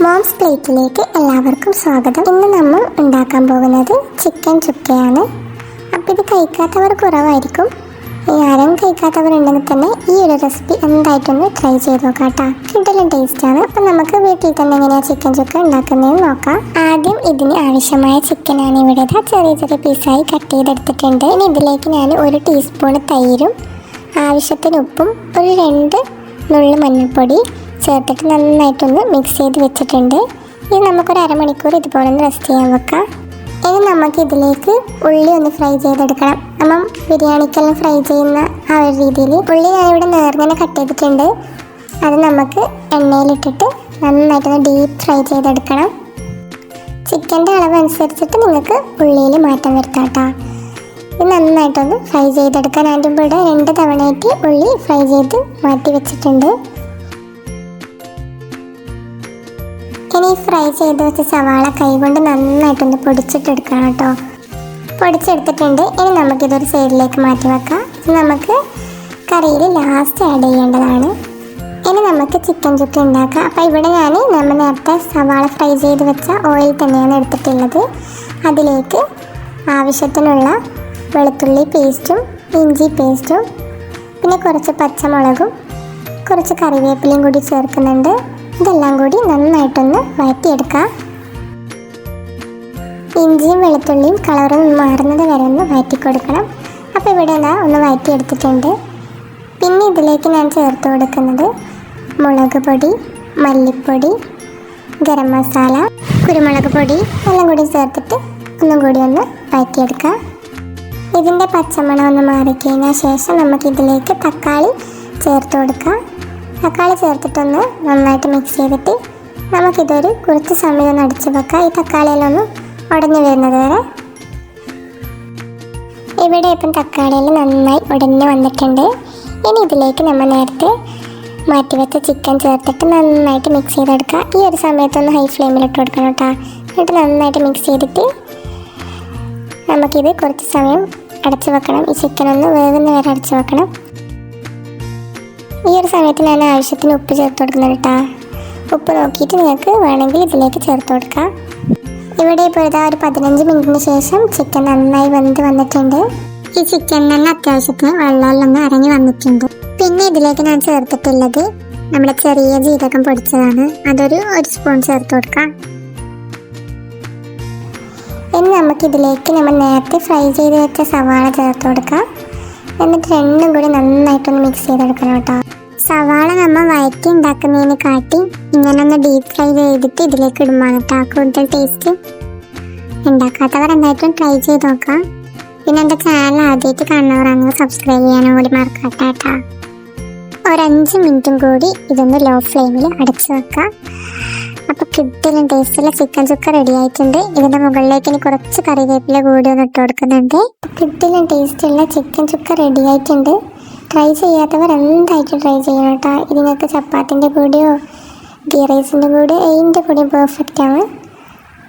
Moms പ്ലേറ്റിലേക്ക് എല്ലാവർക്കും സ്വാഗതം. ഇന്ന് നമ്മൾ ഉണ്ടാക്കാൻ പോകുന്നത് ചിക്കൻ ചുക്കയാണ് അപ്പോൾ ഇത് കഴിക്കാത്തവർ കുറവായിരിക്കും. ആരും കഴിക്കാത്തവരുണ്ടെങ്കിൽ തന്നെ ഈ ഒരു റെസിപ്പി എന്തായിട്ടൊന്ന് ട്രൈ ചെയ്ത് നോക്കാം കേട്ടോ. കിടലും ടേസ്റ്റാണ് അപ്പം നമുക്ക് വീട്ടിൽ തന്നെ എങ്ങനെയാണ് ചിക്കൻ ചുക്ക ഉണ്ടാക്കുന്നതെന്ന് നോക്കാം. ആദ്യം ഇതിന് ആവശ്യമായ ചിക്കനാണ് ഇവിടെ ചെറിയ ചെറിയ പീസായി കട്ട് ചെയ്തെടുത്തിട്ടുണ്ട്. ഇനി ഇതിലേക്ക് ഞാൻ ഒരു ടീസ്പൂൺ തൈരും ആവശ്യത്തിന് ഉപ്പും ഒരു രണ്ട് നുള്ളു മഞ്ഞൾപ്പൊടി ചേർത്തിട്ട് നന്നായിട്ടൊന്ന് മിക്സ് ചെയ്ത് വെച്ചിട്ടുണ്ട്. ഇത് നമുക്കൊരു അരമണിക്കൂർ ഇതുപോലെ ഒന്ന് റെസ്റ്റ് ചെയ്യാൻ വെക്കാം. ഇനി നമുക്ക് ഇതിലേക്ക് ഉള്ളി ഒന്ന് ഫ്രൈ ചെയ്തെടുക്കണം. നമ്മൾ ബിരിയാണിക്കെല്ലാം ഫ്രൈ ചെയ്യുന്ന ആ ഒരു രീതിയിൽ ഉള്ളി ഞാനിവിടെ നേർങ്ങനെ കട്ട് ചെയ്തിട്ടുണ്ട്. അത് നമുക്ക് എണ്ണയിലിട്ടിട്ട് നന്നായിട്ടൊന്ന് ഡീപ്പ് ഫ്രൈ ചെയ്തെടുക്കണം. ചിക്കന്റെ അളവ് അനുസരിച്ചിട്ട് നിങ്ങൾക്ക് ഉള്ളിയിൽ മാറ്റം വരുത്താം കേട്ടോ ഇത് നന്നായിട്ടൊന്ന് ഫ്രൈ ചെയ്തെടുക്കാൻ. ഇവിടെ രണ്ട് തവണയായിട്ട് ഉള്ളി ഫ്രൈ ചെയ്ത് മാറ്റി വെച്ചിട്ടുണ്ട്. ഇനി ഫ്രൈ ചെയ്ത് വെച്ച സവാള കൈകൊണ്ട് നന്നായിട്ടൊന്ന് പൊടിച്ചിട്ടെടുക്കണം കേട്ടോ. പൊടിച്ചെടുത്തിട്ടുണ്ട്. ഇനി നമുക്കിതൊരു സൈഡിലേക്ക് മാറ്റി വെക്കാം. നമുക്ക് കറിയിൽ ലാസ്റ്റ് ആഡ് ചെയ്യേണ്ടതാണ്. ഇനി നമുക്ക് ചിക്കൻ ചുക്ക ഉണ്ടാക്കാം. അപ്പോൾ ഇവിടെ ഞാൻ നമ്മൾ നേരത്തെ സവാള ഫ്രൈ ചെയ്ത് വെച്ച ഓയിൽ തന്നെയാണ് എടുത്തിട്ടുള്ളത്. അതിലേക്ക് ആവശ്യത്തിനുള്ള വെളുത്തുള്ളി പേസ്റ്റും ഇഞ്ചി പേസ്റ്റും പിന്നെ കുറച്ച് പച്ചമുളകും കുറച്ച് കറിവേപ്പിലയും കൂടി ചേർക്കുന്നുണ്ട്. ഇതെല്ലാം കൂടി നന്നായിട്ടൊന്ന് വഴറ്റിയെടുക്കാം. ഇഞ്ചിയും വെളുത്തുള്ളിയും കളറ് മാറുന്നത് വരെ ഒന്ന് വഴറ്റി കൊടുക്കണം അപ്പോൾ ഇവിടെ ഞാൻ ഒന്ന് വഴറ്റിയെടുത്തിട്ടുണ്ട്. പിന്നെ ഇതിലേക്ക് ഞാൻ ചേർത്ത് കൊടുക്കുന്നത് മുളക് പൊടി മല്ലിപ്പൊടി ഗരം മസാല കുരുമുളക് പൊടി എല്ലാം കൂടി ചേർത്തിട്ട് ഒന്നും കൂടി ഒന്ന് വഴറ്റിയെടുക്കാം. ഇതിന്റെ പച്ചമണം ഒന്ന് മാറിക്കഴിഞ്ഞാൽ ശേഷം നമുക്കിതിലേക്ക് തക്കാളി ചേർത്ത് കൊടുക്കാം. തക്കാളി ചേർത്തിട്ടൊന്ന് നന്നായിട്ട് മിക്സ് ചെയ്തിട്ട് നമുക്കിതൊരു കുറച്ച് സമയം ഒന്ന് അടിച്ചു വെക്കാം. ഈ തക്കാളിയെല്ലാം ഒന്ന് ഉടഞ്ഞു വരുന്നത് വരെ. ഇവിടെ ഇപ്പം തക്കാളിയെല്ലാം നന്നായി ഉടഞ്ഞു വന്നിട്ടുണ്ട്. ഇനി ഇതിലേക്ക് നമ്മൾ നേരത്തെ മാറ്റി വെച്ച ചിക്കൻ ചേർത്തിട്ട് നന്നായിട്ട് മിക്സ് ചെയ്തെടുക്കുക ഈ ഒരു സമയത്തൊന്ന് ഹൈ ഫ്ലെയിമിലിട്ട് കൊടുക്കണം കേട്ടോ. എന്നിട്ട് നന്നായിട്ട് മിക്സ് ചെയ്തിട്ട് നമുക്കിത് കുറച്ച് സമയം അടച്ചു വെക്കണം. ഈ ചിക്കൻ ഒന്ന് വേവുന്ന വരെ അടച്ചു വെക്കണം. ഈ ഒരു സമയത്ത് ഞാൻ ആവശ്യത്തിന് ഉപ്പ് ചേർത്ത് കൊടുക്കുന്നത് കേട്ടോ. ഉപ്പ് നോക്കിയിട്ട് നിങ്ങൾക്ക് വേണമെങ്കിൽ ഇതിലേക്ക് ചേർത്ത് കൊടുക്കാം. ഇവിടെ ഇപ്പോൾ ഇതാ ഒരു പതിനഞ്ച് മിനിറ്റിന് ശേഷം ചിക്കൻ നന്നായി വെന്ത് വന്നിട്ടുണ്ട്. ഈ ചിക്കൻ തന്നെ അത്യാവശ്യത്തിന് വെള്ളമെല്ലാം അരഞ്ഞു വന്നിട്ടുണ്ട്. പിന്നെ ഇതിലേക്ക് ഞാൻ ചേർത്തിട്ടുള്ളത് നമ്മുടെ ചെറിയ ജീരകം പൊടിച്ചതാണ്. അതൊരു ഒരു സ്പൂൺ ചേർത്ത് കൊടുക്കാം. ഇനി നമുക്കിതിലേക്ക് നമ്മൾ നേരത്തെ ഫ്രൈ ചെയ്ത് വെച്ച സവാള ചേർത്ത് കൊടുക്കാം. എന്നിട്ട് രണ്ടും കൂടി നന്നായിട്ടൊന്ന് മിക്സ് ചെയ്തെടുക്കണം കേട്ടോ. സവാള നമ്മൾ വഴറ്റി ഉണ്ടാക്കുന്നതിന് കാട്ടി ഇങ്ങനെ ഒന്ന് ഫ്രൈ ചെയ്തിട്ട് ഇതിലേക്ക് ഇടുമ്പോൾ കേട്ടോ കൂടുതൽ ടേസ്റ്റ് ഉണ്ടാക്കാത്തവർ എന്തായിട്ടും ട്രൈ ചെയ്ത് നോക്കാം. പിന്നെ എന്റെ ചാനൽ ആദ്യമായിട്ട് കാണുന്നവരാണെങ്കിൽ സബ്സ്ക്രൈബ് ചെയ്യാനും കൂടി മറക്കാട്ടെ കേട്ടോ. ഒരഞ്ച് മിനിറ്റും കൂടി ഇതൊന്ന് ലോ ഫ്ലെയിമിൽ അടച്ചു വെക്കാം. അപ്പോൾ കിട്ടിലും ടേസ്റ്റുള്ള ചിക്കൻ ചുക്ക റെഡി ആയിട്ടുണ്ട്. ഇതിന്റെ മുകളിലേക്ക് ഇനി കുറച്ച് കറിവേപ്പില കൂടി ഒന്ന് ഇട്ട് കൊടുക്കുന്നുണ്ട്. കിട്ടിലും ടേസ്റ്റുള്ള ചിക്കൻ ചുക്ക റെഡി ആയിട്ടുണ്ട്. ട്രൈ ചെയ്യാത്തവർ എന്തായിട്ട് ട്രൈ ചെയ്യണം കേട്ടോ. ഇതിനൊക്കെ ചപ്പാത്തിന്റെ കൂടെയോ ഗീ റൈസിന്റെ കൂടെ ഇതിന്റെ കൂടെ പെർഫെക്റ്റ് ആണ്.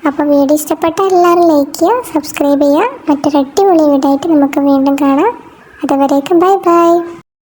അപ്പോൾ വീഡിയോ ഇഷ്ടപ്പെട്ട എല്ലാവരും ലൈക്ക് ചെയ്യുക സബ്സ്ക്രൈബ് ചെയ്യുക. മറ്റൊരു അടിപൊളി വീഡിയോ ആയിട്ട് നമുക്ക് വീണ്ടും കാണാം. അതുവരേക്കും ബൈ ബൈ